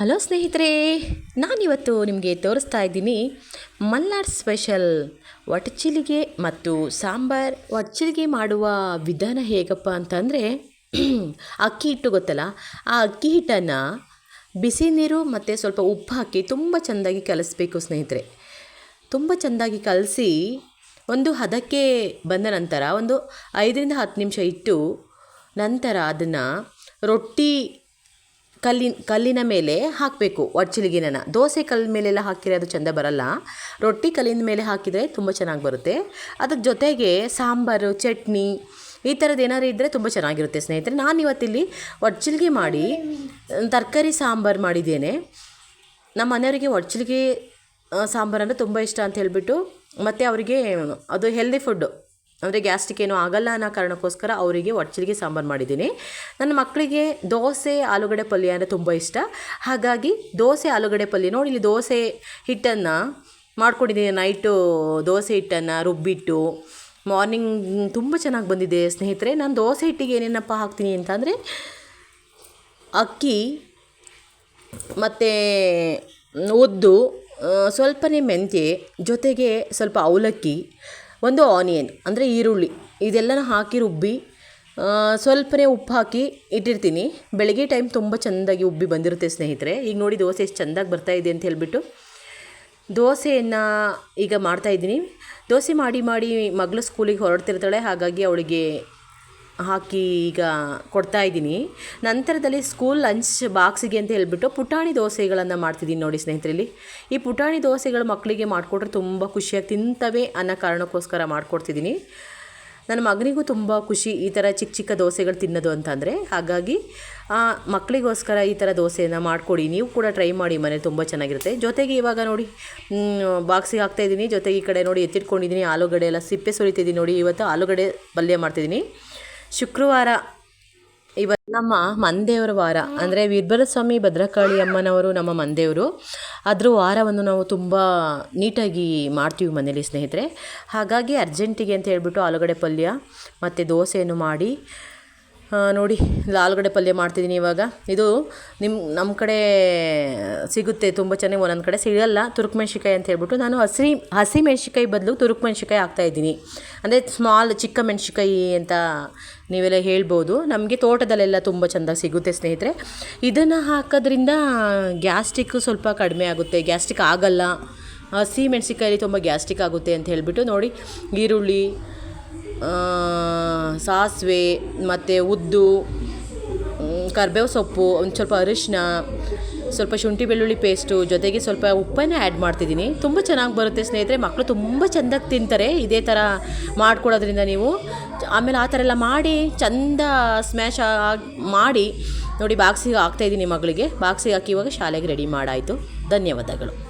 Hello ಸ್ನೇಹಿತರೆ, ನಾನಿವತ್ತು ನಿಮಗೆ ತೋರಿಸ್ತಾ ಇದ್ದೀನಿ ಮಲ್ನಾಡ್ ಸ್ಪೆಷಲ್ ಒಟಚಿಲಿಗೆ ಮತ್ತು ಸಾಂಬಾರ್. ಒಟಚಿಲಿಗೆ ಮಾಡುವ ವಿಧಾನ ಹೇಗಪ್ಪ ಅಂತಂದರೆ, ಅಕ್ಕಿ ಹಿಟ್ಟು ಗೊತ್ತಲ್ಲ, ಆ ಅಕ್ಕಿ ಹಿಟ್ಟನ್ನು ಬಿಸಿ ನೀರು ಮತ್ತು ಸ್ವಲ್ಪ ಉಪ್ಪು ಹಾಕಿ ತುಂಬ ಚೆಂದಾಗಿ ಕಲಿಸ್ಬೇಕು ಸ್ನೇಹಿತರೆ. ತುಂಬ ಚೆಂದಾಗಿ ಕಲಸಿ ಒಂದು ಹದಕ್ಕೆ ಬಂದ ನಂತರ ಒಂದು ಐದರಿಂದ ಹತ್ತು ನಿಮಿಷ ಇಟ್ಟು ನಂತರ ಅದನ್ನು ರೊಟ್ಟಿ ಕಲ್ಲಿನ ಕಲ್ಲಿನ ಮೇಲೆ ಹಾಕಬೇಕು ಒಡ್ಚಿಲಿಗಿನ ದೋಸೆ ಕಲ್ಲಿನ ಮೇಲೆಲ್ಲ ಹಾಕಿದರೆ ಅದು ಚೆಂದ ಬರಲ್ಲ. ರೊಟ್ಟಿ ಕಲ್ಲಿನ ಮೇಲೆ ಹಾಕಿದರೆ ತುಂಬ ಚೆನ್ನಾಗಿ ಬರುತ್ತೆ. ಅದಕ್ಕೆ ಜೊತೆಗೆ ಸಾಂಬಾರು, ಚಟ್ನಿ, ಈ ಥರದ್ದು ಏನಾದ್ರು ಇದ್ದರೆ ತುಂಬ ಚೆನ್ನಾಗಿರುತ್ತೆ ಸ್ನೇಹಿತರೆ. ನಾನು ಇವತ್ತಿಲ್ಲಿ ಒಡ್ಚಿಲ್ಗೆ ಮಾಡಿ, ತರಕಾರಿ ಸಾಂಬಾರು ಮಾಡಿದ್ದೇನೆ. ನಮ್ಮ ಮನೆಯವರಿಗೆ ಒಡ್ಚಿಲ್ಗೆ ಸಾಂಬಾರು ಅಂದರೆ ತುಂಬ ಇಷ್ಟ ಅಂತ ಹೇಳಿಬಿಟ್ಟು ಮತ್ತು ಅವರಿಗೆ ಅದು ಹೆಲ್ದಿ ಫುಡ್ಡು ಅಂದರೆ ಗ್ಯಾಸ್ಟಿಕ್ ಏನೂ ಆಗಲ್ಲ ಅನ್ನೋ ಕಾರಣಕ್ಕೋಸ್ಕರ ಅವರಿಗೆ ಒಡ್ಚಿಲಿಗೆ ಸಾಂಬಾರು ಮಾಡಿದ್ದೀನಿ. ನನ್ನ ಮಕ್ಕಳಿಗೆ ದೋಸೆ, ಆಲೂಗಡ್ಡೆ ಪಲ್ಯ ಅಂದರೆ ತುಂಬ ಇಷ್ಟ. ಹಾಗಾಗಿ ದೋಸೆ, ಆಲೂಗಡ್ಡೆ ಪಲ್ಯ ನೋಡಿ, ಇಲ್ಲಿ ದೋಸೆ ಹಿಟ್ಟನ್ನು ಮಾಡ್ಕೊಂಡಿದ್ದೀನಿ. ನೈಟು ದೋಸೆ ಹಿಟ್ಟನ್ನು ರುಬ್ಬಿಟ್ಟು ಮಾರ್ನಿಂಗ್ ತುಂಬ ಚೆನ್ನಾಗಿ ಬಂದಿದೆ ಸ್ನೇಹಿತರೆ. ನಾನು ದೋಸೆ ಹಿಟ್ಟಿಗೆ ಏನೇನಪ್ಪ ಹಾಕ್ತೀನಿ ಅಂತಂದರೆ ಅಕ್ಕಿ ಮತ್ತು ಉದ್ದು ಸ್ವಲ್ಪನೇ ಮೆಂತ್ಯ ಜೊತೆಗೆ ಸ್ವಲ್ಪ ಅವಲಕ್ಕಿ ಒಂದು ಆನಿಯನ್, ಅಂದರೆ ಈರುಳ್ಳಿ. ಇದೆಲ್ಲನೂ ಹಾಕಿ ರುಬ್ಬಿ ಸ್ವಲ್ಪನೇ ಉಪ್ಪು ಹಾಕಿ ಇಟ್ಟಿರ್ತೀನಿ. ಬೆಳಗ್ಗೆ ಟೈಮ್ ತುಂಬ ಚೆಂದಾಗಿ ಉಬ್ಬಿ ಬಂದಿರುತ್ತೆ ಸ್ನೇಹಿತರೆ. ಈಗ ನೋಡಿ ದೋಸೆ ಎಷ್ಟು ಚೆಂದಾಗಿ ಬರ್ತಾಯಿದೆ ಅಂತ ಹೇಳಿಬಿಟ್ಟು. ದೋಸೆಯನ್ನು ಈಗ ಮಾಡ್ತಾಯಿದ್ದೀನಿ ದೋಸೆ ಮಾಡಿ ಮಾಡಿ ಮಗಳು ಸ್ಕೂಲಿಗೆ ಹೊರಡ್ತಿರ್ತಾಳೆ, ಹಾಗಾಗಿ ಅವಳಿಗೆ ಹಾಕಿ ಈಗ ಕೊಡ್ತಾ ಇದ್ದೀನಿ. ನಂತರದಲ್ಲಿ ಸ್ಕೂಲ್ ಲಂಚ್ ಬಾಕ್ಸಿಗೆ ಅಂತ ಹೇಳಿಬಿಟ್ಟು ಪುಟಾಣಿ ದೋಸೆಗಳನ್ನು ಮಾಡ್ತಿದ್ದೀನಿ ನೋಡಿ ಸ್ನೇಹಿತರಲ್ಲಿ. ಈ ಪುಟಾಣಿ ದೋಸೆಗಳು ಮಕ್ಕಳಿಗೆ ಮಾಡಿಕೊಟ್ರೆ ತುಂಬ ಖುಷಿಯಾಗಿ ತಿಂತವೆ ಅನ್ನೋ ಕಾರಣಕ್ಕೋಸ್ಕರ ಮಾಡಿಕೊಡ್ತಿದ್ದೀನಿ. ನನ್ನ ಮಗನಿಗೂ ತುಂಬ ಖುಷಿ ಈ ಥರ ಚಿಕ್ಕ ಚಿಕ್ಕ ದೋಸೆಗಳು ತಿನ್ನೋದು ಅಂತಂದರೆ. ಹಾಗಾಗಿ ಮಕ್ಕಳಿಗೋಸ್ಕರ ಈ ಥರ ದೋಸೆಯನ್ನು ಮಾಡಿಕೊಡಿ. ನೀವು ಕೂಡ ಟ್ರೈ ಮಾಡಿ ಮನೇಲಿ ತುಂಬ ಚೆನ್ನಾಗಿರುತ್ತೆ. ಜೊತೆಗೆ ಇವಾಗ ನೋಡಿ ಬಾಕ್ಸಿಗೆ ಹಾಕ್ತಾಯಿದ್ದೀನಿ ಜೊತೆಗೆ ಈ ಕಡೆ ನೋಡಿ ಎತ್ತಿಟ್ಕೊಂಡಿದ್ದೀನಿ. ಆಲೂಗಡ್ಡೆ ಎಲ್ಲ ಸಿಪ್ಪೆ ಸುರಿತಿದ್ದೀನಿ ನೋಡಿ. ಇವತ್ತು ಆಲೂಗಡ್ಡೆ ಪಲ್ಯ ಮಾಡ್ತಿದ್ದೀನಿ. ಶುಕ್ರವಾರ ಇವತ್ತು ನಮ್ಮ ಮಂದೇವರ ವಾರ. ಅಂದರೆ ವೀರಭದ್ರಸ್ವಾಮಿ ಭದ್ರಕಾಳಿ ಅಮ್ಮನವರು ನಮ್ಮ ಮಂದೇವರು. ಅದ್ರ ವಾರವನ್ನು ನಾವು ತುಂಬ ನೀಟಾಗಿ ಮಾಡ್ತೀವಿ ಮನೇಲಿ ಸ್ನೇಹಿತರೆ. ಹಾಗಾಗಿ ಅರ್ಜೆಂಟಿಗೆ ಅಂತ ಹೇಳ್ಬಿಟ್ಟು ಆಲೂಗಡ್ಡೆ ಪಲ್ಯ, ಮತ್ತು ದೋಸೆಯನ್ನು ಮಾಡಿ ನೋಡಿ ಆಲೂಗಡ್ಡೆ ಪಲ್ಯ ಮಾಡ್ತಿದ್ದೀನಿ ಇವಾಗ. ಇದು ನಿಮ್ಮ ನಮ್ಮ ಕಡೆ ಸಿಗುತ್ತೆ, ತುಂಬ ಚೆನ್ನಾಗಿ ಒಂದೊಂದು ಕಡೆ ಸಿಗಲ್ಲ. ತುರುಕು ಮೆಣಸಿಕಾಯಿ ಅಂತ ಹೇಳ್ಬಿಟ್ಟು ನಾನು ಹಸಿ ಹಸಿ ಮೆಣಸಿಕಾಯಿ ಬದಲು ತುರುಕು ಮೆಣ್ಸಿಕಾಯಿ ಹಾಕ್ತಾಯಿದ್ದೀನಿ ಅಂದರೆ ಸ್ಮಾಲ್ ಚಿಕ್ಕ ಮೆಣಸಿಕಾಯಿ ಅಂತ ನೀವೆಲ್ಲ ಹೇಳ್ಬೋದು. ನಮಗೆ ತೋಟದಲ್ಲೆಲ್ಲ ತುಂಬ ಚೆಂದ ಸಿಗುತ್ತೆ ಸ್ನೇಹಿತರೆ. ಇದನ್ನು ಹಾಕೋದ್ರಿಂದ ಗ್ಯಾಸ್ಟ್ರಿಕ್ ಸ್ವಲ್ಪ ಕಡಿಮೆ ಆಗುತ್ತೆ. ಗ್ಯಾಸ್ಟ್ರಿಕ್ ಆಗಲ್ಲ. ಹಸಿ ಮೆಣಸಿಕಾಯಲ್ಲಿ ತುಂಬ ಗ್ಯಾಸ್ಟ್ರಿಕ್ ಆಗುತ್ತೆ ಅಂತ ಹೇಳಿಬಿಟ್ಟು ನೋಡಿ, ಈರುಳ್ಳಿ ಸಾಸಿವೆ, ಮತ್ತು ಉದ್ದು ಕರ್ಬೇವು ಸೊಪ್ಪು, ಒಂದು ಸ್ವಲ್ಪ ಅರಿಶಿನ ಸ್ವಲ್ಪ ಶುಂಠಿ ಬೆಳ್ಳುಳ್ಳಿ ಪೇಸ್ಟು ಜೊತೆಗೆ ಸ್ವಲ್ಪ ಉಪ್ಪನ್ನು ಆ್ಯಡ್ ಮಾಡ್ತಿದ್ದೀನಿ. ತುಂಬ ಚೆನ್ನಾಗಿ ಬರುತ್ತೆ ಸ್ನೇಹಿತರೆ ಮಕ್ಕಳು ತುಂಬ ಚೆಂದಾಗಿ ತಿಂತಾರೆ ಇದೇ ಥರ ಮಾಡ್ಕೊಡೋದ್ರಿಂದ ನೀವು. ಆಮೇಲೆ ಆ ಥರ ಎಲ್ಲ ಮಾಡಿ, ಚೆಂದ ಸ್ಮ್ಯಾಶ್ ಮಾಡಿ, ನೋಡಿ ಬಾಕ್ಸಿಗೆ ಹಾಕ್ತಾಯಿದ್ದೀನಿ ಮಗಳಿಗೆ. ಬಾಕ್ಸಿಗೆ ಹಾಕಿ ಇವಾಗ ಶಾಲೆಗೆ ರೆಡಿ ಮಾಡಾಯಿತು. ಧನ್ಯವಾದಗಳು.